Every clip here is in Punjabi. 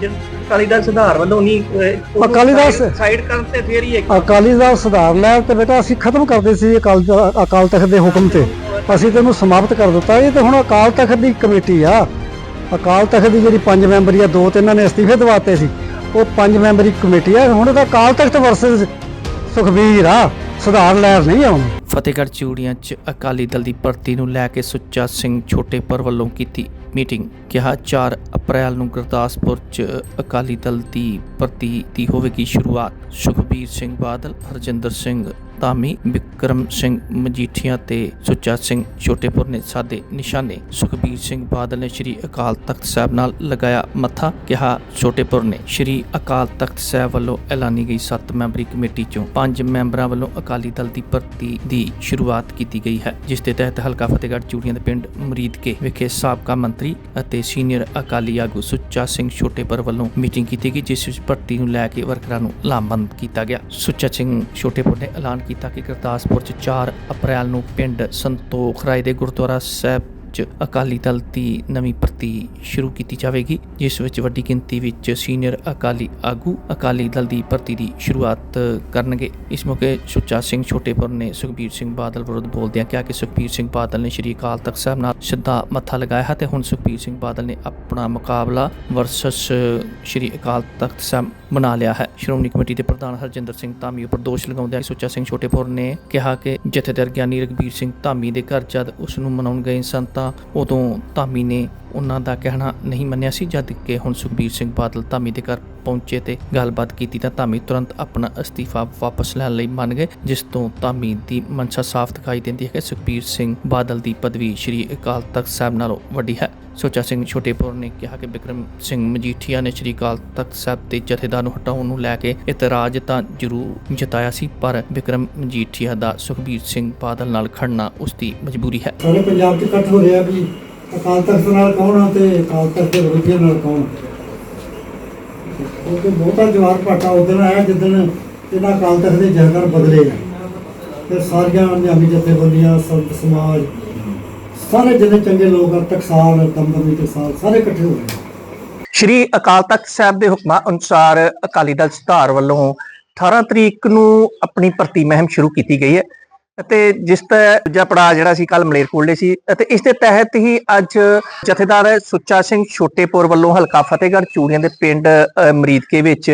ਦਲ ਸੁਧਾਰ ਵੱਲੋਂ ਨਹੀਂ ਅਕਾਲੀ ਦਲ ਸਾਈਡ- ਕਰਨ ਤੇ ਫੇਰ ਹੀ ਇੱਕ ਅਕਾਲੀ ਦਲ ਸੁਧਾਰ ਲੈ ਤੇ ਬੇਟਾ ਅਸੀਂ ਖਤਮ ਕਰਦੇ ਸੀ ਅਕਾਲ ਅਕਾਲ ਤਖਤ ਦੇ ਹੁਕਮ ਤੇ। ਅਸੀਂ ਤੇ ਉਹਨੂੰ ਸਮਾਪਤ ਕਰ ਦਿੱਤਾ। ਇਹ ਤੇ ਹੁਣ ਅਕਾਲ ਤਖਤ ਦੀ ਕਮੇਟੀ ਆ। ਅਕਾਲ ਤਖਤ ਦੀ ਜਿਹੜੀ ਪੰਜ ਮੈਂਬਰੀ ਆ ਦੋ ਤੇ ਇਹਨਾਂ ਨੇ ਅਸਤੀਫੇ ਦਵਾਤੇ ਸੀ ਉਹ ਪੰਜ ਮੈਂਬਰੀ ਕਮੇਟੀ ਆ। ਹੁਣ ਤਾਂ ਅਕਾਲ ਤਖਤ ਵਰਸਸ ਸੁਖਬੀਰ ਆ। ਸੁਧਾਰ ਲਹਿਰ ਨਹੀਂ ਆ ਹੁਣ। ਫਤਿਹਗੜ੍ਹ ਚੂੜੀਆਂ 'ਚ ਅਕਾਲੀ ਦਲ ਦੀ ਭਰਤੀ ਨੂੰ ਲੈ ਕੇ ਸੁੱਚਾ ਸਿੰਘ ਛੋਟੇਪੁਰ ਵੱਲੋਂ ਕੀਤੀ ਮੀਟਿੰਗ ਕਿਹਾ 4 ਅਪ੍ਰੈਲ ਨੂੰ ਗੁਰਦਾਸਪੁਰ 'ਚ ਅਕਾਲੀ ਦਲ ਦੀ ਭਰਤੀ ਦੀ ਹੋਵੇਗੀ ਸ਼ੁਰੂਆਤ। ਸੁਖਬੀਰ ਸਿੰਘ ਬਾਦਲ, ਹਰਜਿੰਦਰ ਸਿੰਘ ਧਾਮੀ ਵਿਕਰਮ ਸਿੰਘ ਮਜੀਠੀਆ ਤੇ ਸੁੱਚਾ ਸਿੰਘ ਛੋਟੇਪੁਰ ਨੇ ਸਾਦੇ ਨਿਸ਼ਾਨੇ ਸੁਖਬੀਰ ਸਿੰਘ ਬਾਦਲ ਨੇ ਸ਼੍ਰੀ ਅਕਾਲ ਤਖਤ ਸਾਹਿਬ ਨਾਲ ਲਗਾਇਆ ਮੱਥਾ, ਕਿਹਾ, ਛੋਟੇਪੁਰ ਨੇ ਸ਼੍ਰੀ ਅਕਾਲ ਤਖਤ ਸਾਹਿਬ ਵੱਲੋਂ ਐਲਾਨੀ ਗਈ 7 ਮੈਂਬਰੀ ਕਮੇਟੀ ਚੋਂ 5 ਮੈਂਬਰਾਂ ਵੱਲੋਂ ਅਕਾਲੀ ਦਲ ਦੀ ਭਰਤੀ ਦੀ ਸ਼ੁਰੂਆਤ ਕੀਤੀ ਗਈ ਹੈ, ਜਿਸ ਦੇ ਤਹਿਤ ਹਲਕਾ ਫਤਿਹਗੜ੍ਹ ਚੂੜੀਆਂ ਦੇ ਪਿੰਡ ਮਰੀਦਕੇ ਵਿਖੇ ਸਾਬਕਾ ਮੰਤਰੀ ਅਤੇ ਸੀਨੀਅਰ ਅਕਾਲੀ ਆਗੂ ਸੁੱਚਾ ਸਿੰਘ ਛੋਟੇਪੁਰ ਵੱਲੋਂ ਮੀਟਿੰਗ ਕੀਤੀ ਗਈ, ਜਿਸ ਵਿੱਚ ਭਰਤੀ ਨੂੰ ਲੈ ਕੇ ਵਰਕਰਾਂ ਨੂੰ ਲਾਮਬੰਦ ਕੀਤਾ ਗਿਆ। ਸੁੱਚਾ ਸਿੰਘ ਛੋਟੇਪੁਰ ਨੇ ਐਲਾਨ ਕੀਤਾ ਕਿ ਗੁਰਦਾਸਪੁਰ 'ਚ 4 ਅਪ੍ਰੈਲ ਨੂੰ ਪਿੰਡ ਸੰਤੋਖ ਰਾਏ ਦੇ ਗੁਰਦੁਆਰਾ ਸਾਹਿਬ 'ਚ ਅਕਾਲੀ ਦਲ ਦੀ ਨਵੀਂ ਭਰਤੀ ਸ਼ੁਰੂ ਕੀਤੀ ਜਾਵੇਗੀ, ਜਿਸ ਵਿੱਚ ਵੱਡੀ ਗਿਣਤੀ ਵਿੱਚ ਸੀਨੀਅਰ ਅਕਾਲੀ ਆਗੂ ਅਕਾਲੀ ਦਲ ਦੀ ਭਰਤੀ ਦੀ ਸ਼ੁਰੂਆਤ ਕਰਨਗੇ। ਇਸ ਮੌਕੇ ਸੁੱਚਾ ਸਿੰਘ ਛੋਟੇਪੁਰ ਨੇ ਸੁਖਬੀਰ ਸਿੰਘ ਬਾਦਲ ਵਿਰੁੱਧ ਬੋਲਦਿਆਂ ਕਿਹਾ ਕਿ ਸੁਖਬੀਰ ਸਿੰਘ ਬਾਦਲ ਨੇ ਸ਼੍ਰੀ ਅਕਾਲ ਤਖਤ ਸਾਹਿਬ ਨਾਲ ਸਿੱਧਾ ਮੱਥਾ ਲਗਾਇਆ ਹੈ ਤੇ ਹੁਣ ਸੁਖਬੀਰ ਸਿੰਘ ਬਾਦਲ ਨੇ ਆਪਣਾ ਮੁਕਾਬਲਾ ਵਰਸਸ ਸ਼੍ਰੀ ਅਕਾਲ ਤਖਤ ਸਾਹਿਬ ਬਣਾ ਲਿਆ ਹੈ। ਸ਼੍ਰੋਮਣੀ ਕਮੇਟੀ ਦੇ ਪ੍ਰਧਾਨ ਹਰਜਿੰਦਰ ਸਿੰਘ ਧਾਮੀ ਉੱਪਰ ਦੋਸ਼ ਲਗਾਉਂਦਿਆਂ ਸੁੱਚਾ ਸਿੰਘ ਛੋਟੇਪੁਰ ਨੇ ਕਿਹਾ ਕਿ ਜਥੇਦਾਰ ਗਿਆਨੀ ਰਗਬੀਰ ਸਿੰਘ ਧਾਮੀ ਦੇ ਘਰ ਜਦ ਉਸ ਨੂੰ ਮਨਾਉਣ ਗਏ ਸਨ ਤਾਂ ਉਦੋਂ ਧਾਮੀ ਨੇ ਉਹਨਾਂ ਦਾ ਕਹਿਣਾ ਨਹੀਂ ਮੰਨਿਆ ਸੀ, ਜਦ ਕਿ ਹੁਣ ਸੁਖਬੀਰ ਸਿੰਘ ਬਾਦਲ ਧਾਮੀ ਦੇ ਘਰ ਪਹੁੰਚੇ ਤੇ ਗੱਲਬਾਤ ਕੀਤੀ ਤਾਂ ਧਾਮੀ ਤੁਰੰਤ ਆਪਣਾ ਅਸਤੀਫਾ ਵਾਪਸ ਲੈਣ ਲਈ ਮੰਨ ਗਏ, ਜਿਸ ਤੋਂ ਧਾਮੀ ਦੀ ਮਨਸ਼ਾ ਸਾਫ਼ ਦਿਖਾਈ ਦਿੰਦੀ ਹੈ ਕਿ ਸੁਖਬੀਰ ਸਿੰਘ ਬਾਦਲ ਦੀ ਪਦਵੀ ਸ਼੍ਰੀ ਅਕਾਲ ਤਖਤ ਸਾਹਿਬ ਨਾਲੋਂ ਵੱਡੀ ਹੈ। ਸੁੱਚਾ ਸਿੰਘ ਛੋਟੇਪੁਰ ਨੇ ਕਿਹਾ ਕਿ ਬਿਕਰਮ ਸਿੰਘ ਮਜੀਠੀਆ ਨੇ ਸ਼੍ਰੀ ਅਕਾਲ ਤਖਤ ਸਾਹਿਬ ਦੇ ਜਥੇਦਾਰ ਨੂੰ ਹਟਾਉਣ ਨੂੰ ਲੈ ਕੇ ਇਤਰਾਜ਼ ਤਾਂ ਜ਼ਰੂਰ ਜਤਾਇਆ ਸੀ, ਪਰ ਬਿਕਰਮ ਮਜੀਠੀਆ ਦਾ ਸੁਖਬੀਰ ਸਿੰਘ ਬਾਦਲ ਨਾਲ ਖੜਨਾ ਉਸ ਦੀ ਮਜਬੂਰੀ ਹੈ। ਸਾਰੇ ਪੰਜਾਬ 'ਚ ਇਕੱਠ ਹੋ ਰਿਹਾ ਵੀ ਅਕਾਲ ਤਖਤ ਨਾਲ ਕੌਣ ਆ ਤੇ ਅਕਾਲ ਤਖਤ ਦੇ ਵਿਰੋਧੀਆਂ ਨਾਲ ਕੌਣ? ਕਿਉਂਕਿ ਬਹੁਤਾ ਜਵਾਰ ਭਾਟਾ ਉਦੋਂ ਆਇਆ ਜਿੱਦਣ ਇਹਨਾਂ ਅਕਾਲ ਤਖਤ ਦੇ ਜਹਦਰ ਬਦਲੇ ਤੇ ਸਾਰੀਆਂ ਨਿਹੰਗ ਜਥੇਬੰਦੀਆਂ, ਸੰਤ ਸਮਾਜ, ਸਾਰੇ ਜਿੰਨੇ ਚੰਗੇ ਲੋਕ ਆ ਟਕਸਾਲ ਦਮਦਮੀ ਟਕਸਾਲ ਸਾਰੇ ਇਕੱਠੇ ਹੋ ਗਏ। ਸ਼੍ਰੀ ਅਕਾਲ ਤਖਤ ਸਾਹਿਬ ਦੇ ਹੁਕਮਾਂ ਅਨੁਸਾਰ ਅਕਾਲੀ ਦਲ ਸਧਾਰ ਵੱਲੋਂ 18 ਤਰੀਕ ਨੂੰ ਆਪਣੀ ਭਰਤੀ ਮਹਿੰਮ ਸ਼ੁਰੂ ਕੀਤੀ ਗਈ ਹੈ। ਅਤੇ ਜਿਸ ਦਾ ਦੂਜਾ ਪੜਾਅ ਜਿਹੜਾ ਸੀ ਕੱਲ ਮਲੇਰਕੋਟਲੇ ਸੀ ਅਤੇ ਇਸ ਦੇ ਤਹਿਤ ਹੀ ਅੱਜ ਜਥੇਦਾਰ ਸੁੱਚਾ ਸਿੰਘ ਛੋਟੇਪੁਰ ਵੱਲੋਂ ਹਲਕਾ ਫਤਿਹਗੜ੍ਹ ਚੂੜੀਆਂ ਦੇ ਪਿੰਡ ਮਰੀਦਕੇ ਵਿੱਚ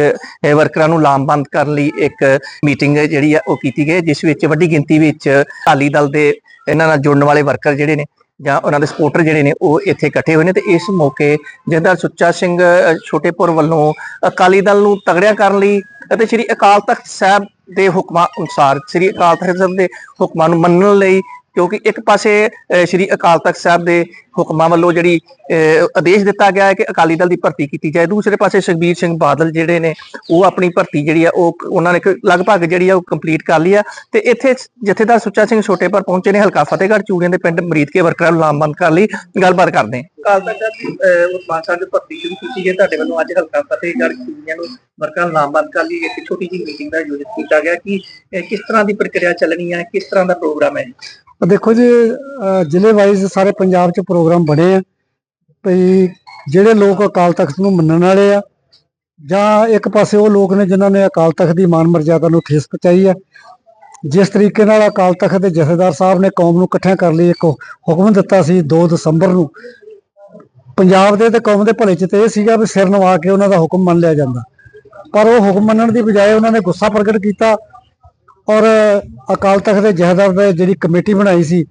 ਵਰਕਰਾਂ ਨੂੰ ਲਾਮਬੰਦ ਕਰਨ ਲਈ ਇੱਕ ਮੀਟਿੰਗ ਜਿਹੜੀ ਆ ਉਹ ਕੀਤੀ ਗਈ ਹੈ, ਜਿਸ ਵਿੱਚ ਵੱਡੀ ਗਿਣਤੀ ਵਿੱਚ ਅਕਾਲੀ ਦਲ ਦੇ ਇਹਨਾਂ ਨਾਲ ਜੁੜਨ ਵਾਲੇ ਵਰਕਰ ਜਿਹੜੇ ਨੇ ਜਾਂ ਉਹਨਾਂ ਦੇ ਸਪੋਰਟਰ ਜਿਹੜੇ ਨੇ ਉਹ ਇੱਥੇ ਇਕੱਠੇ ਹੋਏ ਨੇ ਤੇ ਇਸ ਮੌਕੇ ਜਥੇਦਾਰ ਸੁੱਚਾ ਸਿੰਘ ਛੋਟੇਪੁਰ ਵੱਲੋਂ ਅਕਾਲੀ ਦਲ ਨੂੰ ਤਗੜਿਆ ਕਰਨ ਲਈ ਅਤੇ ਸ੍ਰੀ ਅਕਾਲ ਤਖਤ ਸਾਹਿਬ ਦੇ ਹੁਕਮਾਂ ਅਨੁਸਾਰ ਸ੍ਰੀ ਅਕਾਲ ਤਖਤ ਸਾਹਿਬ ਦੇ ਹੁਕਮਾਂ ਨੂੰ ਮੰਨਣ ਲਈ ਕਿਉਂਕਿ ਇੱਕ ਪਾਸੇ ਅ, ਸ੍ਰੀ ਅਕਾਲ ਤਖਤ ਸਾਹਿਬ ਦੇ ਹੁਕਮਾਂ ਵੱਲੋਂ ਜਿਹੜੀ ਅ, ਆਦੇਸ਼ ਦਿੱਤਾ ਗਿਆ ਹੈ ਕਿ ਅਕਾਲੀ ਦਲ ਦੀ ਭਰਤੀ ਕੀਤੀ ਜਾਏ। ਦੂਸਰੇ ਪਾਸੇ ਸੁਖਬੀਰ ਸਿੰਘ ਬਾਦਲ ਜਿਹੜੇ ਨੇ ਉਹ ਆਪਣੀ ਭਰਤੀ ਜਿਹੜੀ ਆ ਉਹ ਉਹਨਾਂ ਨੇ ਲਗਭਗ ਜਿਹੜੀ ਆ ਉਹ ਕੰਪਲੀਟ ਕਰ ਲਈ ਆ। ਤੇ ਇੱਥੇ ਜਥੇਦਾਰ ਸੁੱਚਾ ਸਿੰਘ ਛੋਟੇ ਪਰ ਪਹੁੰਚੇ ਨੇ ਹਲਕਾ ਫਤਿਹਗੜ੍ਹ ਚੂੜੀਆਂ ਦੇ ਪਿੰਡ ਮਰੀਦਕੇ ਵਰਕਰਾਂ ਨੂੰ ਲਾਮਬੰਦ ਕਰਨ ਲਈ। ਗੱਲਬਾਤ ਕਰਦੇ ਅਕਾਲ ਤਖਤ ਮਾਨਸਾ ਦੀ ਭਰਤੀ ਸ਼ੁਰੂ ਕੀਤੀ ਗਈ ਤੁਹਾਡੇ ਵੱਲੋਂ ਅੱਜ ਹਲਕਾ ਫਤਿਹਗੜ੍ਹ ਚੂੜੀਆਂ ਨੂੰ ਵਰਕਰਾਂ ਲਾਮਬੰਦ ਕਰਨ ਲਈ ਇੱਕ ਛੋਟੀ ਜਿਹੀ ਮੀਟਿੰਗ ਦਾ ਆਯੋਜਿਤ ਕੀਤਾ ਗਿਆ ਕਿ ਕਿਸ ਤਰ੍ਹਾਂ ਦੀ ਪ੍ਰਕਿਰਿਆ ਚੱਲਣੀ ਹੈ, ਕਿਸ ਤਰ੍ਹਾਂ ਦਾ ਪ੍ਰੋਗਰਾਮ ਹੈ? ਦੇਖੋ ਜੀ ਜ਼ਿਲ੍ਹੇ ਵਾਈਜ਼ ਸਾਰੇ ਪੰਜਾਬ 'ਚ ਪ੍ਰੋਗਰਾਮ ਬਣੇ ਆ। ਭਈ ਜਿਹੜੇ ਲੋਕ ਅਕਾਲ ਤਖਤ ਨੂੰ ਮੰਨਣ ਵਾਲੇ ਆ, ਜਾਂ ਇੱਕ ਪਾਸੇ ਉਹ ਲੋਕ ਨੇ ਜਿਨ੍ਹਾਂ ਨੇ ਅਕਾਲ ਤਖਤ ਦੀ ਮਾਨ ਮਰਜ਼ਾਦਾ ਨੂੰ ਠੇਸ ਪਹੁੰਚਾਈ ਆ। ਜਿਸ ਤਰੀਕੇ ਨਾਲ ਅਕਾਲ ਤਖਤ ਦੇ ਜਥੇਦਾਰ ਸਾਹਿਬ ਨੇ ਕੌਮ ਨੂੰ ਇਕੱਠਿਆਂ ਕਰਨ ਲਈ, ਇੱਕ ਹੁਕਮ ਦਿੱਤਾ ਸੀ 2 ਦਸੰਬਰ ਨੂੰ ਪੰਜਾਬ ਦੇ ਤੇ ਕੌਮ ਦੇ ਭਲੇ 'ਚ ਤੇ ਇਹ ਸੀਗਾ ਵੀ ਸਿਰ ਨਵਾ ਕੇ ਉਹਨਾਂ ਦਾ ਹੁਕਮ ਮੰਨ ਲਿਆ ਜਾਂਦਾ। ਪਰ ਉਹ ਹੁਕਮ ਮੰਨਣ ਦੀ ਬਜਾਏ ਉਹਨਾਂ ਨੇ ਗੁੱਸਾ ਪ੍ਰਗਟ ਕੀਤਾ ਔਰ ਅਕਾਲ ਤਖਤ ਦੇ ਜਥੇਦਾਰ ਦੇ ਜਿਹੜੀ ਕਮੇਟੀ ਬਣਾਈ ਸੀ,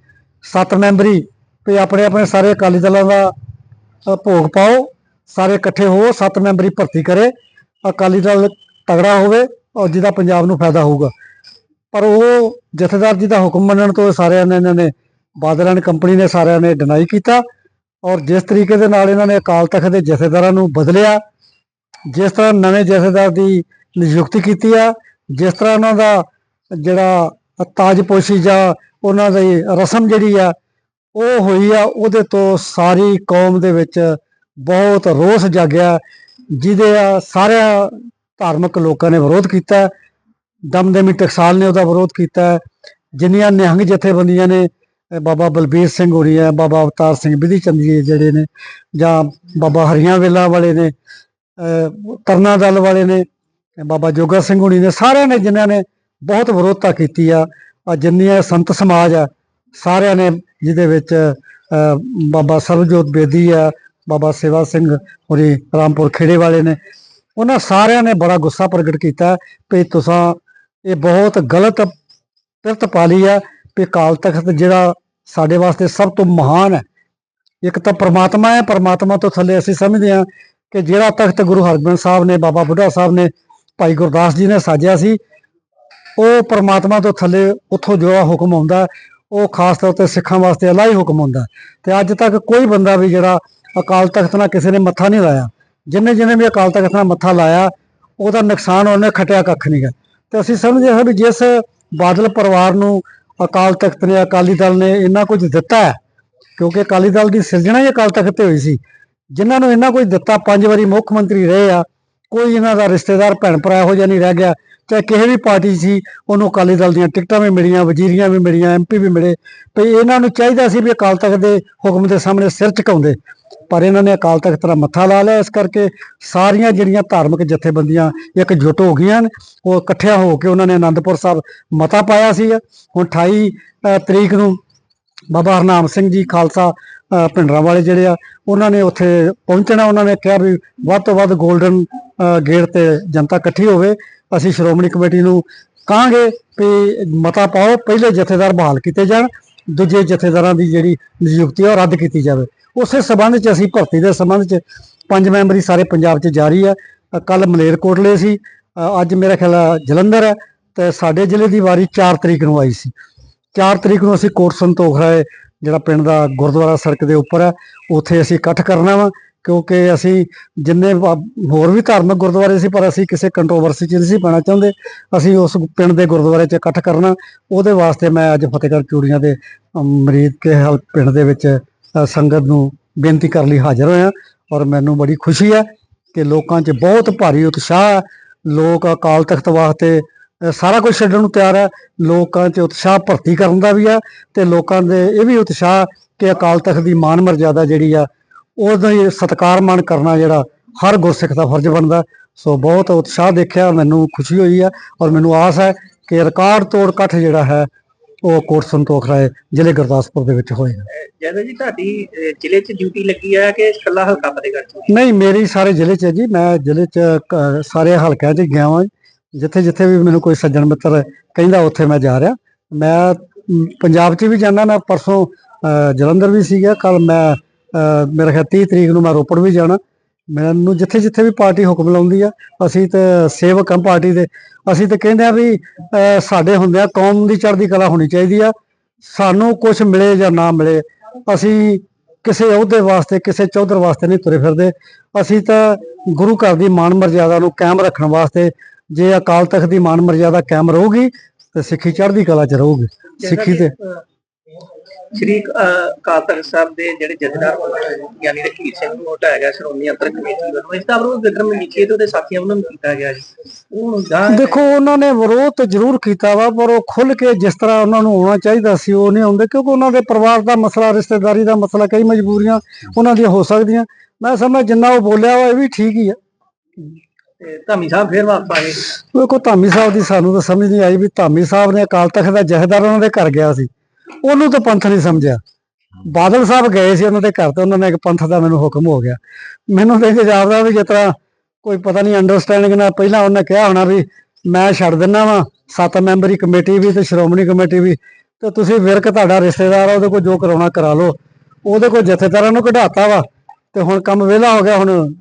ਸੱਤ ਮੈਂਬਰੀ ਤੇ ਆਪਣੇ ਆਪਣੇ ਸਾਰੇ ਅਕਾਲੀ ਦਲਾਂ ਦਾ ਭੋਗ ਪਾਓ, ਸਾਰੇ ਇਕੱਠੇ ਹੋ, ਸੱਤ ਮੈਂਬਰੀ ਭਰਤੀ ਕਰੇ, ਅਕਾਲੀ ਦਲ ਤਗੜਾ ਹੋਵੇ ਔਰ ਜਿਹਦਾ ਪੰਜਾਬ ਨੂੰ ਫਾਇਦਾ ਹੋਊਗਾ। ਪਰ ਉਹ ਜਥੇਦਾਰ ਜੀ ਦਾ ਹੁਕਮ ਮੰਨਣ ਤੋਂ ਸਾਰਿਆਂ ਨੇ ਇਹਨਾਂ ਨੇ ਬਾਦਲਾਂ ਨੇ ਕੰਪਨੀ ਨੇ ਸਾਰਿਆਂ ਨੇ ਡਿਨਾਈ ਕੀਤਾ। ਔਰ ਜਿਸ ਤਰੀਕੇ ਦੇ ਨਾਲ ਇਹਨਾਂ ਨੇ ਅਕਾਲ ਤਖਤ ਦੇ ਜਥੇਦਾਰਾਂ ਨੂੰ ਬਦਲਿਆ, ਜਿਸ ਤਰ੍ਹਾਂ ਨਵੇਂ ਜਥੇਦਾਰ ਦੀ ਨਿਯੁਕਤੀ ਕੀਤੀ ਆ, ਜਿਸ ਤਰ੍ਹਾਂ ਉਹਨਾਂ ਦਾ ਜਿਹੜਾ ਤਾਜਪੋਸ਼ੀ ਜਾਂ ਉਹਨਾਂ ਦੀ ਰਸਮ ਜਿਹੜੀ ਆ, ਉਹ ਹੋਈ ਆ, ਉਹਦੇ ਤੋਂ ਸਾਰੀ ਕੌਮ ਦੇ ਵਿੱਚ ਬਹੁਤ ਰੋਸ ਜਾਗਿਆ, ਜਿਹਦੇ ਆ ਸਾਰਿਆਂ ਧਾਰਮਿਕ ਲੋਕਾਂ ਨੇ ਵਿਰੋਧ ਕੀਤਾ ਦਮਦਮੀ ਟਕਸਾਲ ਨੇ ਉਹਦਾ ਵਿਰੋਧ ਕੀਤਾ, ਜਿੰਨੀਆਂ ਨਿਹੰਗ ਜਥੇਬੰਦੀਆਂ ਨੇ ਬਾਬਾ ਬਲਬੀਰ ਸਿੰਘ ਹੋਰੀ ਹੈ, ਬਾਬਾ ਅਵਤਾਰ ਸਿੰਘ ਵਿਧੀ ਚੰਦ ਜੀ ਜਿਹੜੇ ਨੇ, ਜਾਂ ਬਾਬਾ ਹਰੀਆਂ ਵੇਲਾ ਵਾਲੇ ਨੇ ਤਰਨਾ ਦਲ ਵਾਲੇ ਨੇ ਬਾਬਾ ਜੋਗਾ ਸਿੰਘ ਹੋਣੀ ਨੇ, ਸਾਰਿਆਂ ਨੇ ਜਿਨ੍ਹਾਂ ਨੇ ਬਹੁਤ ਵਿਰੋਧਤਾ ਕੀਤੀ ਆ ਆ ਜਿੰਨੀਆਂ ਸੰਤ ਸਮਾਜ ਆ, ਸਾਰਿਆਂ ਨੇ ਜਿਹਦੇ ਵਿੱਚ ਬਾਬਾ ਸਰਬਜੋਤ ਬੇਦੀ ਆ, ਬਾਬਾ ਸੇਵਾ ਸਿੰਘ ਹੋਰੀ ਰਾਮਪੁਰ ਖੇੜੇ ਵਾਲੇ ਨੇ, ਉਹਨਾਂ ਸਾਰਿਆਂ ਨੇ ਬੜਾ ਗੁੱਸਾ ਪ੍ਰਗਟ ਕੀਤਾ, ਵੀ ਤੁਸੀਂ ਇਹ ਬਹੁਤ ਗਲਤ ਪਿਰਤ ਪਾਲੀ ਆ, ਵੀ ਕਾਲ ਤਖਤ ਜਿਹੜਾ ਸਾਡੇ ਵਾਸਤੇ ਸਭ ਤੋਂ ਮਹਾਨ ਹੈ। ਇੱਕ ਤਾਂ ਪ੍ਰਮਾਤਮਾ ਹੈ, ਪ੍ਰਮਾਤਮਾ ਤੋਂ ਥੱਲੇ ਅਸੀਂ ਸਮਝਦੇ ਹਾਂ ਕਿ ਜਿਹੜਾ ਤਖਤ ਗੁਰੂ ਹਰਗੋਬਿੰਦ ਸਾਹਿਬ ਨੇ, ਬਾਬਾ ਬੁੱਢਾ ਸਾਹਿਬ ਨੇ, ਭਾਈ ਗੁਰਦਾਸ ਜੀ ਨੇ ਸਾਜਿਆ ਸੀ, ਉਹ ਪ੍ਰਮਾਤਮਾ ਤੋਂ ਥੱਲੇ ਉੱਥੋਂ ਜੋ ਹੁਕਮ ਆਉਂਦਾ, ਉਹ ਖਾਸ ਤੌਰ ਤੇ ਸਿੱਖਾਂ ਵਾਸਤੇ ਅਲਾਈ ਹੁਕਮ ਹੁੰਦਾ। ਤੇ ਅੱਜ ਤੱਕ ਕੋਈ ਬੰਦਾ ਵੀ ਜਿਹੜਾ ਅਕਾਲ ਤਖਤ ਨਾਲ ਕਿਸੇ ਨੇ ਮੱਥਾ ਨਹੀਂ ਲਾਇਆ। ਜਿੰਨੇ ਜਿੰਨੇ ਵੀ ਅਕਾਲ ਤਖਤ ਨਾਲ ਮੱਥਾ ਲਾਇਆ, ਉਹਦਾ ਨੁਕਸਾਨ ਉਹਨੇ ਖਟਿਆ ਕੱਖ ਨਹੀਂ ਗਾ ਤੇ ਅਸੀਂ ਸਮਝਦੇ ਹਾਂ ਵੀ ਜਿਸ ਬਾਦਲ ਪਰਿਵਾਰ ਨੂੰ ਅਕਾਲ ਤਖਤ ਨੇ, ਅਕਾਲੀ ਦਲ ਨੇ ਇੰਨਾ ਕੁਝ ਦਿੱਤਾ ਹੈ, ਕਿਉਂਕਿ ਅਕਾਲੀ ਦਲ ਦੀ ਸਿਰਜਣਾ ਹੀ ਅਕਾਲ ਤਖਤ ਤੇ ਹੋਈ ਸੀ। ਜਿਨ੍ਹਾਂ ਨੂੰ ਇੰਨਾ ਕੁਝ ਦਿੱਤਾ, ਪੰਜ ਵਾਰੀ ਮੁੱਖ ਮੰਤਰੀ ਰਹੇ ਆ, ਕੋਈ ਇਹਨਾਂ ਦਾ ਰਿਸ਼ਤੇਦਾਰ ਭੈਣ ਭਰਾ ਇਹੋ ਜਿਹਾ ਨਹੀਂ ਰਹਿ ਗਿਆ, ਚਾਹੇ ਕਿਸੇ ਵੀ ਪਾਰਟੀ ਸੀ, ਉਹਨੂੰ ਅਕਾਲੀ ਦਲ ਦੀਆਂ ਟਿਕਟਾਂ ਵੀ ਮਿਲੀਆਂ, ਵਜ਼ੀਰੀਆਂ ਵੀ ਮਿਲੀਆਂ ਐਮਪੀ ਵੀ ਮਿਲੇ। ਤੇ ਇਹਨਾਂ ਨੂੰ ਚਾਹੀਦਾ ਸੀ ਵੀ ਅਕਾਲ ਤਖਤ ਦੇ ਹੁਕਮ ਦੇ ਸਾਹਮਣੇ ਸਿਰ ਝੁਕਾਉਂਦੇ। ਪਰ ਇਹਨਾਂ ਨੇ ਅਕਾਲ ਤਖਤ ਦਾ ਮੱਥਾ ਲਾ ਲਿਆ ਇਸ ਕਰਕੇ ਸਾਰੀਆਂ ਜਿਹੜੀਆਂ ਧਾਰਮਿਕ ਜਥੇਬੰਦੀਆਂ ਇਕਜੁੱਟ ਹੋ ਗਈਆਂ ਨੇ ਉਹ ਇਕੱਠਿਆਂ ਹੋ ਕੇ ਉਹਨਾਂ ਨੇ ਆਨੰਦਪੁਰ ਸਾਹਿਬ ਮਤਾ ਪਾਇਆ ਸੀ ਹੁਣ 28 ਤਰੀਕ ਨੂੰ ਬਾਬਾ ਹਰਨਾਮ ਸਿੰਘ ਜੀ ਖਾਲਸਾ ਅ, ਭਿੰਡਰਾਂ ਵਾਲੇ ਜਿਹੜੇ ਆ ਉਹਨਾਂ ਨੇ ਉੱਥੇ ਪਹੁੰਚਣਾ ਉਹਨਾਂ ਨੇ ਕਿਹਾ ਵੀ ਵੱਧ ਤੋਂ ਵੱਧ 골ਡਨ ਗੇਟ ਤੇ ਜਨਤਾ ਇਕੱਠੀ ਹੋਵੇ ਅਸੀਂ ਸ਼੍ਰੋਮਣੀ ਕਮੇਟੀ ਨੂੰ ਕਹਾਂਗੇ ਵੀ ਮਤਾ ਪਾਓ ਪਹਿਲੇ ਜਥੇਦਾਰ ਬਹਾਲ ਕੀਤੇ ਜਾਣ ਦੂਜੇ ਜਥੇਦਾਰਾਂ ਦੀ ਜਿਹੜੀ ਨਿਯੁਕਤੀ ਆ ਉਹ ਰੱਦ ਕੀਤੀ ਜਾਵੇ। ਉਸੇ ਸਬੰਧ 'ਚ ਅਸੀਂ ਭਰਤੀ ਦੇ ਸਬੰਧ 'ਚ ਪੰਜ ਮੈਂਬਰੀ ਸਾਰੇ ਪੰਜਾਬ 'ਚ ਜਾਰੀ ਹੈ ਕੱਲ ਮਲੇਰਕੋਟਲੇ ਸੀ। ਅੱਜ ਮੇਰਾ ਖਿਆਲ ਜਲੰਧਰ ਹੈ ਤੇ ਸਾਡੇ ਜ਼ਿਲ੍ਹੇ ਦੀ ਵਾਰੀ 4 ਤਰੀਕ ਨੂੰ ਆਈ ਸੀ। 4 ਤਰੀਕ ਨੂੰ ਅਸੀਂ ਕੋਟ ਸੰਤੋਖ ਰਾਏ, ਜਿਹੜਾ ਪਿੰਡ ਦਾ ਗੁਰਦੁਆਰਾ ਸੜਕ ਦੇ ਉੱਪਰ ਹੈ ਉੱਥੇ ਅਸੀਂ ਇਕੱਠ ਕਰਨਾ ਵਾ, ਕਿਉਂਕਿ ਅਸੀਂ ਜਿੰਨੇ ਹੋਰ ਵੀ ਧਾਰਮਿਕ ਗੁਰਦੁਆਰੇ ਸੀ, ਪਰ ਅਸੀਂ ਕਿਸੇ ਕੰਟਰੋਵਰਸੀ 'ਚ ਨਹੀਂ ਸੀ ਪੈਣਾ ਚਾਹੁੰਦੇ। ਅਸੀਂ ਉਸ ਪਿੰਡ ਦੇ ਗੁਰਦੁਆਰੇ 'ਚ ਇਕੱਠ ਕਰਨਾ, ਉਹਦੇ ਵਾਸਤੇ ਮੈਂ ਅੱਜ ਫਤਿਹਗੜ੍ਹ ਚੂੜੀਆਂ ਦੇ ਮਰੀਦ ਕੇ ਪਿੰਡ ਦੇ ਵਿੱਚ ਸੰਗਤ ਨੂੰ ਬੇਨਤੀ ਕਰਨ ਲਈ ਹਾਜ਼ਰ ਹੋਇਆ ਔਰ ਮੈਨੂੰ ਬੜੀ ਖੁਸ਼ੀ ਹੈ ਕਿ ਲੋਕਾਂ 'ਚ ਬਹੁਤ ਭਾਰੀ ਉਤਸ਼ਾਹ ਹੈ। ਲੋਕ ਅਕਾਲ ਤਖਤ ਵਾਸਤੇ ਸਾਰਾ ਕੁਝ ਛੱਡਣ ਨੂੰ ਤਿਆਰ ਹੈ। ਲੋਕਾਂ 'ਚ ਉਤਸ਼ਾਹ ਭਰਤੀ ਕਰਨ ਦਾ ਵੀ ਆ ਤੇ ਲੋਕਾਂ ਦੇ ਇਹ ਵੀ ਉਤਸ਼ਾਹ ਕਿ ਅਕਾਲ ਤਖਤ ਦੀ ਮਾਨ ਮਰਜ਼ਾਦਾ ਜਿਹੜੀ ਆ, ਉਹਦਾ ਹੀ ਸਤਿਕਾਰ ਮਾਨ ਕਰਨਾ ਜਿਹੜਾ ਹਰ ਗੁਰਸਿੱਖ ਦਾ ਫਰਜ਼ ਬਣਦਾ। ਸੋ ਬਹੁਤ ਉਤਸ਼ਾਹ ਦੇਖਿਆ, ਮੈਨੂੰ ਖੁਸ਼ੀ ਹੋਈ ਆ ਔਰ ਮੈਨੂੰ ਆਸ ਹੈ ਕਿ ਰਿਕਾਰਡ ਤੋੜ ਇਕੱਠ ਜਿਹੜਾ ਹੈ ਉਹ ਕੋਟ ਸੰਤੋਖ ਰਾਏ ਜ਼ਿਲ੍ਹੇ ਗੁਰਦਾਸਪੁਰ ਦੇ ਵਿੱਚ ਹੋਏਗਾ ਜਦੋਂ ਜੀ ਤੁਹਾਡੀ ਜ਼ਿਲ੍ਹੇ 'ਚ ਡਿਊਟੀ ਲੱਗੀ ਆ ਕਿ ਇਕੱਲਾ ਹਲਕਾ ਫਤਿਹਗੜ੍ਹ 'ਚ ਨਹੀਂ ਮੇਰੀ ਸਾਰੇ ਜ਼ਿਲ੍ਹੇ 'ਚ ਹੈ ਜੀ। ਮੈਂ ਜ਼ਿਲ੍ਹੇ 'ਚ ਸਾਰੇ ਹਲਕਿਆਂ 'ਚ ਗਿਆ ਵਾਂ। ਜਿੱਥੇ ਜਿੱਥੇ ਵੀ ਮੈਨੂੰ ਕੋਈ ਸੱਜਣ ਮਿੱਤਰ ਕਹਿੰਦਾ ਉੱਥੇ ਮੈਂ ਜਾ ਰਿਹਾ। ਮੈਂ ਪੰਜਾਬ 'ਚ ਵੀ ਜਾਂਦਾ ਮੈਂ ਪਰਸੋਂ ਜਲੰਧਰ ਵੀ ਸੀਗਾ। ਕੱਲ ਮੈਂ ਮੇਰਾ ਖਿਆਲ 30 ਤਰੀਕ ਨੂੰ ਮੈਂ ਰੋਪੜ ਵੀ ਜਾਣਾ। ਮੈਨੂੰ ਜਿੱਥੇ ਜਿੱਥੇ ਵੀ ਪਾਰਟੀ ਹੁਕਮ ਲਾਉਂਦੀ ਆ ਅਸੀਂ ਤੇ ਸੇਵਕ ਹਾਂ ਪਾਰਟੀ ਦੇ। ਅਸੀਂ ਤੇ ਕਹਿੰਦੇ ਆ ਵੀ ਸਾਡੇ ਹੁੰਦਿਆਂ ਕੌਮ ਦੀ ਚੜ੍ਹਦੀ ਕਲਾ ਹੋਣੀ ਚਾਹੀਦੀ ਆ। ਸਾਨੂੰ ਕੁਝ ਮਿਲੇ ਜਾਂ ਨਾ ਮਿਲੇ ਅਸੀਂ ਕਿਸੇ ਅਹੁਦੇ ਵਾਸਤੇ ਕਿਸੇ ਚੌਧਰ ਵਾਸਤੇ ਨਹੀਂ ਤੁਰੇ ਫਿਰਦੇ। ਅਸੀਂ ਤਾਂ ਗੁਰੂ ਘਰ ਦੀ ਮਾਨ ਮਰਜ਼ਾਦਾ ਨੂੰ ਕਾਇਮ ਰੱਖਣ ਵਾਸਤੇ ਜੇ ਅਕਾਲ ਤਖਤ ਦੀ ਮਾਨ ਮਰਜ਼ਾਦਾ ਕਾਇਮ ਰਹੂਗੀ ਤੇ ਸਿੱਖੀ ਚੜ੍ਹਦੀ ਕਲਾ 'ਚ ਰਹੂਗੀ। ਸਿੱਖੀ ਤੇ ਸ਼੍ਰੀ ਅਕਾਲ ਤਖਤ ਸਾਹਿਬ ਦੇ ਜਿਹੜੇ ਜਥੇਦਾਰ ਯਾਨੀ ਰਖੀਰ ਸਿੰਘ ਨੂੰ ਹਟਾਇਆ ਗਿਆ ਸ਼੍ਰੋਮਣੀ ਅੰਤਰ ਕਮੇਟੀ ਵੱਲੋਂ। ਇਸ ਦਾ ਵਿਰੋਧ ਵਿਕਰਮ ਮਜੀਠੀਆ ਤੇ ਉਹਦੇ ਸਾਥੀਆਂ ਵੱਲੋਂ ਕੀਤਾ ਗਿਆ ਦੇਖੋ ਉਹਨਾਂ ਨੇ ਵਿਰੋਧ ਤਾਂ ਜ਼ਰੂਰ ਕੀਤਾ ਵਾ ਪਰ ਉਹ ਖੁੱਲ ਕੇ ਜਿਸ ਤਰ੍ਹਾਂ ਉਹਨਾਂ ਨੂੰ ਆਉਣਾ ਚਾਹੀਦਾ ਸੀ ਉਹ ਨਹੀਂ ਆਉਂਦੇ ਕਿਉਂਕਿ ਉਹਨਾਂ ਦੇ ਪਰਿਵਾਰ ਦਾ ਮਸਲਾ ਰਿਸ਼ਤੇਦਾਰੀ ਦਾ ਮਸਲਾ ਕਈ ਮਜਬੂਰੀਆਂ ਉਹਨਾਂ ਦੀਆਂ ਹੋ ਸਕਦੀਆਂ। ਮੈਂ ਸਮਝਦਾ ਜਿੰਨਾ ਉਹ ਬੋਲਿਆ ਵਾ ਇਹ ਵੀ ਠੀਕ ਹੀ ਆ। ਧਾਮੀ ਸਾਹਿਬ ਫੇਰ ਵਾਪਸ ਆ ਗਏ। ਵੇਖੋ ਧਾਮੀ ਸਾਹਿਬ ਦੀ ਸਾਨੂੰ ਤਾਂ ਸਮਝ ਨਹੀਂ ਆਈ ਵੀ ਧਾਮੀ ਸਾਹਿਬ ਨੇ ਅਕਾਲ ਤਖਤ ਦਾ ਜਹੇਦਾਰ ਉਹਨਾਂ ਦੇ ਘਰ ਗਿਆ ਸੀ। ਉਹਨੂੰ ਤਾਂ ਪੰਥ ਨਹੀਂ ਸਮਝਿਆ। ਬਾਦਲ ਸਾਹਿਬ ਗਏ ਸੀ ਉਹਨਾਂ ਦੇ ਘਰ ਤੇ, ਉਹਨਾਂ ਨੇ ਇੱਕ ਪੰਥ ਦਾ ਮੈਨੂੰ ਹੁਕਮ ਹੋ ਗਿਆ। ਮੈਨੂੰ ਤਾਂ ਇਹ ਜਾਪਦਾ ਵੀ ਜਿਸ ਤਰ੍ਹਾਂ ਕੋਈ ਪਤਾ ਨਹੀਂ ਅੰਡਰਸਟੈਂਡਿੰਗ ਨਾਲ ਪਹਿਲਾਂ ਉਹਨੇ ਕਿਹਾ ਹੋਣਾ ਵੀ ਮੈਂ ਛੱਡ ਦਿੰਨਾ ਵਾ, ਸੱਤ ਮੈਂਬਰੀ ਕਮੇਟੀ ਵੀ ਤੇ ਸ਼੍ਰੋਮਣੀ ਕਮੇਟੀ ਵੀ, ਤੇ ਤੁਸੀਂ ਵਿਰਕ ਤੁਹਾਡਾ ਰਿਸ਼ਤੇਦਾਰ ਆ, ਉਹਦੇ ਕੋਲ ਜੋ ਕਰਾਉਣਾ ਕਰਾ ਲਓ। ਉਹਦੇ ਕੋਲ ਜਥੇਦਾਰਾਂ ਨੂੰ ਕਢਾਤਾ ਵਾ, ਤੇ ਹੁਣ ਕੰਮ ਵਿਹਲਾ ਹੋ ਗਿਆ, ਹੁਣ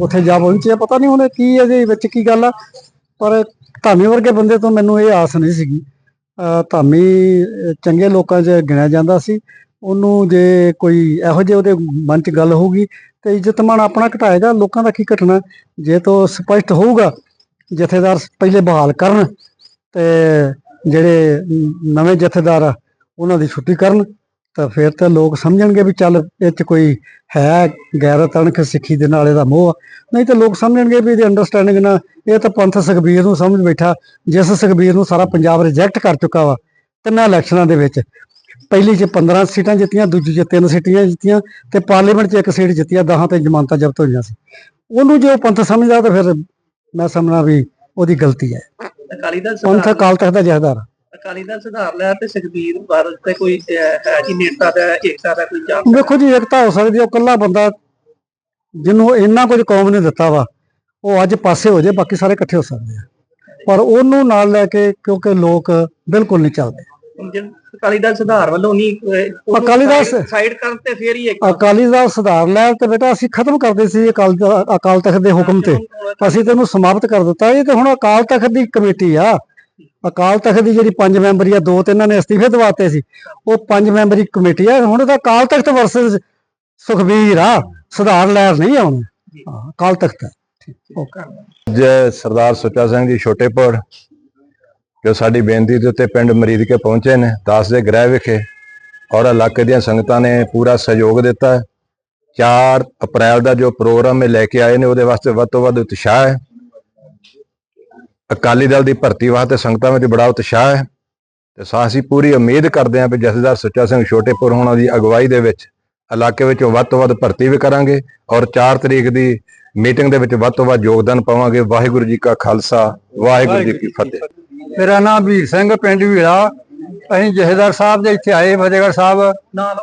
ਉੱਥੇ ਜਾ ਪਹੁੰਚੇ ਪਤਾ ਨਹੀਂ ਹੁਣ ਕੀ ਇਹਦੇ ਵਿੱਚ ਕੀ ਗੱਲ ਆ। ਪਰ ਧਾਮੀ ਵਰਗੇ ਬੰਦੇ ਤੋਂ ਮੈਨੂੰ ਇਹ ਆਸ ਨਹੀਂ ਸੀਗੀ। ਧਾਮੀ ਚੰਗੇ ਲੋਕਾਂ 'ਚ ਗਿਣਿਆ ਜਾਂਦਾ ਸੀ, ਉਹਨੂੰ ਜੇ ਕੋਈ ਇਹੋ ਜਿਹੇ ਉਹਦੇ ਮਨ 'ਚ ਗੱਲ ਹੋਊਗੀ ਤੇ ਇੱਜ਼ਤ ਮਾਣ ਆਪਣਾ ਘਟਾਏਗਾ, ਲੋਕਾਂ ਦਾ ਕੀ ਘਟਣਾ? ਜੇ ਤੋਂ ਸਪਸ਼ਟ ਹੋਊਗਾ, ਜਥੇਦਾਰ ਪਹਿਲੇ ਬਹਾਲ ਕਰਨ ਤੇ ਜਿਹੜੇ ਨਵੇਂ ਜਥੇਦਾਰ ਆ, ਉਹਨਾਂ ਦੀ ਛੁੱਟੀ ਕਰਨ। ਤਾਂ ਫਿਰ ਤਾਂ ਲੋਕ ਸਮਝਣਗੇ ਵੀ ਚੱਲ ਇਹ 'ਚ ਕੋਈ ਹੈ ਗੈਰਤ ਅਣਖ ਸਿੱਖੀ ਦੇ ਨਾਲ ਇਹਦਾ ਮੋਹ ਆ। ਨਹੀਂ ਤਾਂ ਲੋਕ ਸਮਝਣਗੇ ਵੀ ਇਹਦੀ ਅੰਡਰਸਟੈਂਡਿੰਗ ਨਾਲ ਇਹ ਤਾਂ ਪੰਥ ਸੁਖਬੀਰ ਨੂੰ ਸਮਝ ਬੈਠਾ ਜਿਸ ਸੁਖਬੀਰ ਨੂੰ ਸਾਰਾ ਪੰਜਾਬ ਰਿਜੈਕਟ ਕਰ ਚੁੱਕਾ ਵਾ ਤਿੰਨਾਂ ਇਲੈਕਸ਼ਨਾਂ ਦੇ ਵਿੱਚ। ਪਹਿਲੀ 'ਚ 15 ਸੀਟਾਂ ਜਿੱਤੀਆਂ ਦੂਜੀ 'ਚ ਤਿੰਨ ਸੀਟਾਂ ਜਿੱਤੀਆਂ ਤੇ ਪਾਰਲੀਮੈਂਟ 'ਚ ਇੱਕ ਸੀਟ ਜਿੱਤੀਆਂ ਦਹਾਂ ਤੇ ਜ਼ਮਾਨਤਾਂ ਜ਼ਬਤ ਹੋਈਆਂ ਸੀ। ਉਹਨੂੰ ਜੇ ਉਹ ਪੰਥ ਸਮਝਦਾ ਤਾਂ ਫਿਰ ਮੈਂ ਸਮਝਣਾ ਵੀ ਉਹਦੀ ਗਲਤੀ ਹੈ। ਅਕਾਲੀ ਦਲ ਪੰਥ ਅਕਾਲ ਤਖਤ ਦਾ ਜਹਦਾਰ ਅਕਾਲੀ ਦਲ ਸੁਧਾਰ ਲਿਆ ਤੇ ਸੁਖਬੀਰ ਬਾਦਲ ਤੇ ਕੋਈ ਹੈ ਜੀ ਨੇਤਾ ਦਾ ਏਕਤਾ ਦਾ ਕੋਈ ਚਾਪ ਵੇਖੋ ਜੀ ਇਕਤਾ ਹੋ ਸਕਦੀ ਉਹ ਇਕੱਲਾ ਬੰਦਾ ਜਿਹਨੂੰ ਇੰਨਾ ਕੁਝ ਕੌਮ ਨੇ ਦਿੱਤਾ ਵਾ ਉਹ ਅੱਜ ਪਾਸੇ ਹੋ ਜਾਏ ਬਾਕੀ ਸਾਰੇ ਇਕੱਠੇ ਹੋ ਸਕਦੇ ਆ। ਪਰ ਉਹਨੂੰ ਨਾਲ ਲੈ ਕੇ ਕਿਉਂਕਿ ਲੋਕ ਬਿਲਕੁਲ ਨਹੀਂ ਚੱਲਦੇ। ਜੇ ਅਕਾਲੀ ਦਲ ਸੁਧਾਰ ਵੱਲੋਂ ਨਹੀਂ ਅਕਾਲੀ ਦਲ ਸ- ਸਾਈਡ ਕਰਨ ਤੇ ਫੇਰ ਹੀ ਇੱਕ ਅਕਾਲੀ ਦਲ ਸੁਧਾਰ ਲੈ ਤੇ ਬੇਟਾ ਅਸੀਂ ਖਤਮ ਕਰਦੇ ਸੀ ਅਕਾਲ ਅਕਾਲ ਤਖਤ ਦੇ ਹੁਕਮ ਤੇ। ਅਸੀਂ ਤੈਨੂੰ ਸਮਾਪਤ ਕਰ ਦਿੱਤਾ। ਇਹ ਤੇ ਹੁਣ ਅਕਾਲ ਤਖਤ ਦੀ ਕਮੇਟੀ ਆ। ਅਕਾਲ ਤਖਤ ਦੀ ਜਿਹੜੀ ਪੰਜ ਮੈਂਬਰੀ ਆ ਦੋ ਤੇ ਇਹਨਾਂ ਨੇ ਅਸਤੀਫੇ ਦਵਾਤੇ ਸੀ। ਉਹ ਪੰਜ ਮੈਂਬਰੀ ਕਮੇਟੀ ਆ ਹੁਣ ਤਾਂ ਅਕਾਲ ਤਖਤ ਵਰਸਸ ਸੁਖਬੀਰ ਆ ਸੁਧਾਰ ਲਹਿਰ ਨਹੀਂ ਆਉਣੀ। ਹਾਂ, ਅਕਾਲ ਤਖਤ ਹੈ ਜੈ ਸਰਦਾਰ ਸੁੱਚਾ ਸਿੰਘ ਜੀ ਛੋਟੇਪੁਰ ਜੋ ਸਾਡੀ ਬੇਨਤੀ ਦੇ ਉੱਤੇ ਪਿੰਡ ਮਰੀਦ ਕੇ ਪਹੁੰਚੇ ਨੇ ਦਾਸ ਦੇ ਗ੍ਰਹਿ ਵਿਖੇ ਔਰ ਇਲਾਕੇ ਦੀਆਂ ਸੰਗਤਾਂ ਨੇ ਪੂਰਾ ਸਹਿਯੋਗ ਦਿੱਤਾ। ਹੈ 4 ਅਪ੍ਰੈਲ ਦਾ ਜੋ ਪ੍ਰੋਗਰਾਮ ਇਹ ਲੈ ਕੇ ਆਏ ਨੇ ਉਹਦੇ ਵਾਸਤੇ ਵੱਧ ਤੋਂ ਵੱਧ ਉਤਸ਼ਾਹ ਹੈ। ਅਕਾਲੀ ਦਲ ਦੀ ਭਰਤੀ ਵਾਸਤੇ ਸੰਗਤਾਂ ਵਿੱਚ ਬੜਾ ਉਤਸ਼ਾਹ ਹੈ। ਤੇ ਸਾ ਪੂਰੀ ਉਮੀਦ ਕਰਦੇ ਹਾਂ ਕਿ ਜਥੇਦਾਰ ਸੁੱਚਾ ਸਿੰਘ ਛੋਟੇਪੁਰ ਹੋਣਾ ਦੀ ਅਗਵਾਈ ਦੇ ਵਿੱਚ ਇਲਾਕੇ ਵਿੱਚੋਂ ਵੱਧ ਤੋਂ ਵੱਧ ਭਰਤੀ ਵੀ ਕਰਾਂਗੇ ਔਰ 4 ਤਰੀਕ ਦੀ ਮੀਟਿੰਗ ਦੇ ਵਿੱਚ ਵੱਧ ਤੋਂ ਵੱਧ ਯੋਗਦਾਨ ਪਾਵਾਂਗੇ। ਵਾਹਿਗੁਰੂ ਜੀ ਕਾ ਖਾਲਸਾ, ਵਾਹਿਗੁਰੂ ਜੀ ਕੀ ਫਤਿਹ। ਮੇਰਾ ਨਾਮ ਵੀਰ ਸਿੰਘ, ਪਿੰਡ ਵੀੜਾ ਅਸੀਂ ਜਹੇਦਾਰ ਸਾਹਿਬ ਦੇ ਇੱਥੇ ਆਏ, ਫਤਿਹਗੜ੍ਹ ਸਾਹਿਬ। ਨਾਲ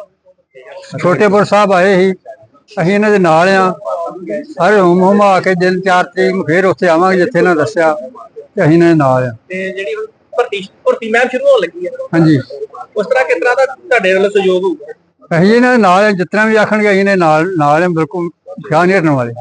ਛੋਟੇਪੁਰ ਸਾਹਿਬ ਆਏ ਸੀ। ਅਸੀਂ ਇਹਨਾਂ ਦੇ ਨਾਲ ਆ ਸਾਰੇ ਹੁਮ ਹੁਮ ਆ ਕੇ ਦਿਨ ਚਾਰ ਤਰੀਕ ਨੂੰ ਫੇਰ ਉੱਥੇ ਆਵਾਂਗੇ, ਜਿੱਥੇ ਇਹਨਾਂ ਦੱਸਿਆ। ਤੇ ਅਸੀਂ ਇਹਨਾਂ ਦੇ ਨਾਲ ਆ। ਤੇ ਜਿਹੜੀ ਹੁਣ ਭਰਤੀ ਭਰਤੀ ਮੈਮ ਸ਼ੁਰੂ ਹੋਣ ਲੱਗੀ ਹੈ ਹਾਂਜੀ। ਉਸ ਤਰ੍ਹਾਂ ਕਿਸ ਤਰ੍ਹਾਂ ਦਾ ਤੁਹਾਡੇ ਵੱਲੋਂ ਸਹਿਯੋਗ ਹੋਊਗਾ? ਅਸੀਂ ਇਹਨਾਂ ਦੇ ਨਾਲ ਆ ਜਿਸ ਤਰ੍ਹਾਂ ਵੀ ਆਖਣਗੇ ਅਸੀਂ ਇਹਨਾਂ ਦੇ ਨਾਲ ਨਾਲ ਆ ਬਿਲਕੁਲ ਖਿਆਲ ਨਹੀਂ ਰੱਖਣ ਵਾਲੇ।